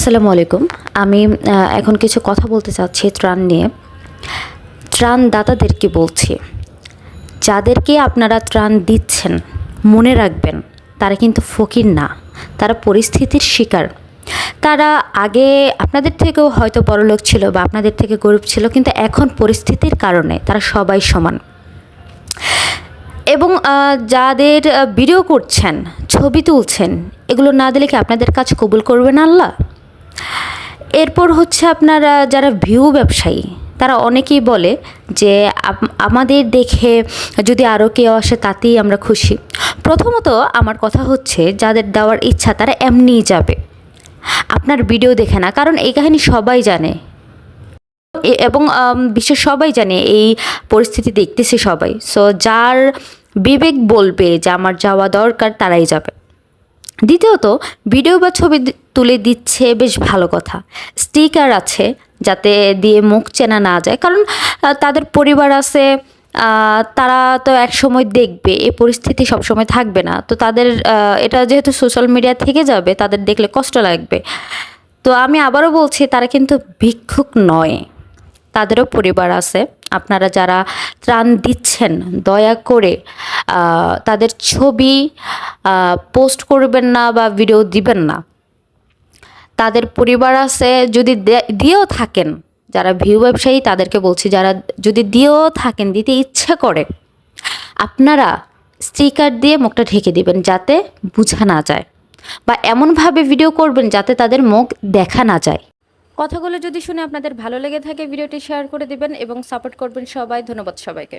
আসসালামু আলাইকুম। আমি এখন কিছু কথা বলতে চাচ্ছি ত্রাণ নিয়ে। ত্রাণ দাতাদেরকে বলছি, যাদেরকে আপনারা ত্রাণ দিচ্ছেন, মনে রাখবেন, তারা কিন্তু ফকির না, তারা পরিস্থিতির শিকার। তারা আগে আপনাদের থেকেও হয়তো বড়লোক ছিল বা আপনাদের থেকে গরিব ছিল, কিন্তু এখন পরিস্থিতির কারণে তারা সবাই সমান। এবং যাদের ভিডিও করছেন, ছবি তুলছেন, এগুলো না দিলে কি আপনাদের কাজ কবুল করবেন আল্লাহ? এরপর হচ্ছে আপনারা যারা ভিউ ব্যবসায়ী, তারা অনেকেই বলে যে আমাদের দেখে যদি আরও কেউ আসে তাতেই আমরা খুশি। প্রথমত আমার কথা হচ্ছে যাদের দেওয়ার ইচ্ছা তারা এমনিই যাবে। আপনার ভিডিও দেখে না, কারণ এই কাহিনী সবাই জানে। এবং বিশ্বের সবাই জানে, এই পরিস্থিতি দেখতেছে সবাই। সো যার বিবেক বলবে যে আমার যাওয়া দরকার তারাই যাবে। দ্বিতীয়ত ভিডিও বা ছবি তুলে দিচ্ছে বেশ ভালো কথা। স্টিকার আছে যাতে দিয়ে মুখ চেনা না যায়। কারণ তাদের পরিবার আছে তারা তো এক সময় দেখবে এই পরিস্থিতি সবসময় থাকবে না। তো তাদের এটা যেহেতু সোশ্যাল মিডিয়া থেকে যাবে, তাদের দেখলে কষ্ট লাগবে। তো আমি আবারও বলছি, তারা কিন্তু ভিক্ষুক নয়। তাদেরও পরিবার আছে। আপনারা যারা ত্রাণ দিচ্ছেন, দয়া করে তাদের ছবি পোস্ট করবেন না বা ভিডিও দিবেন না। তাদের পরিবার আছে, যদি দিয়েও থাকেন, যারা ভিউ ব্যবসায়ী, তাদেরকে বলছি, যারা যদি দিয়েও থাকেন, দিতে ইচ্ছে করে, আপনারা স্টিকার দিয়ে মুখটা ঢেকে দিবেন, যাতে বোঝা না যায় বা এমনভাবে ভিডিও করবেন, যাতে তাদের মুখ দেখা না যায়। কথাগুলো যদি শুনে আপনাদের ভালো লেগে থাকে ভিডিওটি শেয়ার করে দিবেন এবং সাপোর্ট করবেন সবাই। ধন্যবাদ সবাইকে।